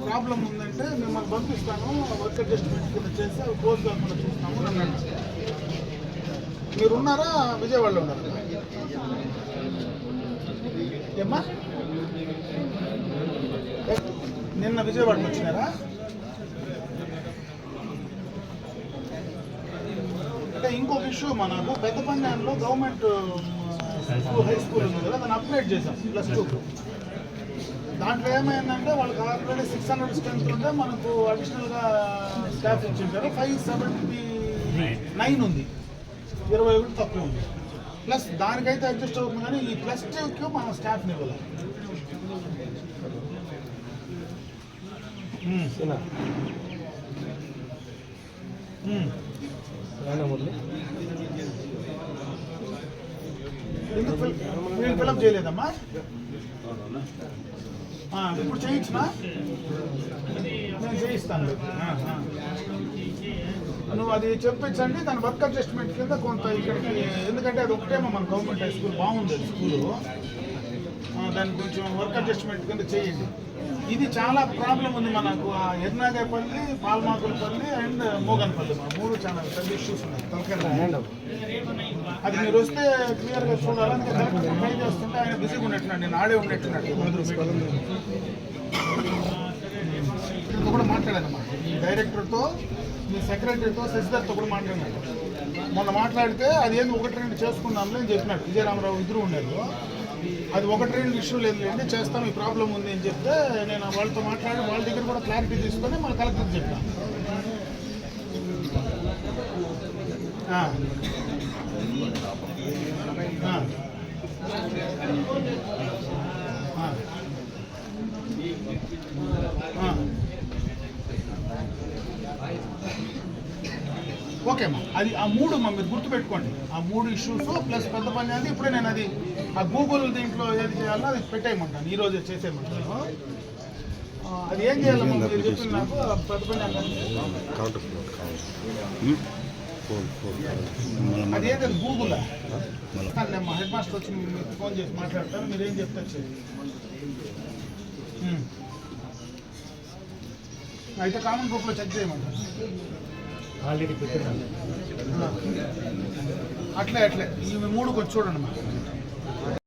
Problem ఉందంటే మిమ్మల్ని పంపిస్తాను వర్క్ అడ్జస్ట్మెంట్ కింద చేసి అవి క్లోజ్ కాకుండా చూస్తాము అని మీరు ఉన్నారా విజయవాడలో ఉన్నారా? ఏమ్మా? నిన్న విజయవాడకి వచ్చినారా? అంటే ఇంకొక ఇష్యూ మనకు పెద్ద పంజాన్లో గవర్నమెంట్ స్కూల్ హై స్కూల్ ఉంది కదా దాన్ని అప్గ్రేడ్ చేశాం ప్లస్ టూ దాంట్లో ఏమైందంటే వాళ్ళకి ఆల్రెడీ సిక్స్ హండ్రెడ్ స్ట్రెంత్ ఉంటే మనకు అడిషనల్గా స్టాఫ్ ఇచ్చింటారు ఫైవ్ సెవెంటీ నైన్ ఉంది. ఇరవై ఒకటి తక్కువ ఉంది. ప్లస్ దానికైతే అడ్జస్ట్ అవుతుంది కానీ ఈ ప్లస్ టూకి మనం స్టాఫ్ని ఇవ్వాలి. ఎందుకు ఫిల్- మీరు ఫిలప్ చేయలేదమ్మా? ఇప్పుడు చేయించిన నేను చేయిస్తాను నువ్వు అది చెప్పించండి దాని వర్క్ అడ్జస్ట్మెంట్ కింద కొంత ఇక్కడికి ఎందుకంటే అది ఒకటేమో మన గవర్నమెంట్ హై స్కూల్ బాగుంది స్కూలు దాన్ని కొంచెం వర్క్ అడ్జస్ట్మెంట్ కింద చేయండి. ఇది చాలా ప్రాబ్లం ఉంది మనకు. ఆ ఎర్నాగేపల్లి పాల్మాకులపల్లి అండ్ మోగన్పల్లి. మా మూడు చాలా పెద్ద ఇష్యూస్ ఉన్నాయి. తలకాయ అది మీరు వస్తే క్లియర్గా చూడాలి. అందుకే కలెక్టర్ ట్రై చేస్తుంటే ఆయన బిజీగా ఉన్నట్టున్నాడు. నేను ఆడే ఉండేట్టున్నాడు మీతో కూడా మాట్లాడానమ్మా డైరెక్టర్తో మీ సెక్రటరీతో శశిధర్తో కూడా మాట్లాడినాడు మొన్న మాట్లాడితే అది ఏంది ఒకటి రెండు చేసుకుందాంలే అని చెప్పినాడు. విజయరామరావు ఇద్దరు ఉండేది అది ఒకటి రెండు ఇష్యూ లేదు లేండి చేస్తాం ఈ ప్రాబ్లం ఉంది అని చెప్తే నేను వాళ్ళతో మాట్లాడి వాళ్ళ దగ్గర కూడా క్లారిటీ తీసుకొని మన కలెక్టర్ చెప్తాను ఆ. ఆ. ఆ. ఆ. ఓకే అమ్మా. అది ఆ మూడు మా మీరు గుర్తుపెట్టుకోండి. ఆ మూడు ఇష్యూస్ ప్లస్ పెద్ద పని అది ఇప్పుడే నేను అది ఆ గూగుల్ దీంట్లో ఏది చేయాలో అది పెట్టేయమంటాను. ఈ రోజు చేసేయమంటాను. అది ఏం చేయాలమ్మా మీరు చెప్పింది నాకు. పెద్ద పని అన్నది. కౌంటర్ ఫ్లోర్ అది ఏంటది గూగుల్ మా హెడ్ మాస్టర్ వచ్చి మీకు ఫోన్ చేసి మాట్లాడతాను. మీరు ఏం చెప్తారు అయితే కామన్ గ్రూప్లో చెక్ చేయమంటారు ఆల్రెడీ పెట్టినాను అట్లే అట్లే. మూడు కొంచెం చూడండి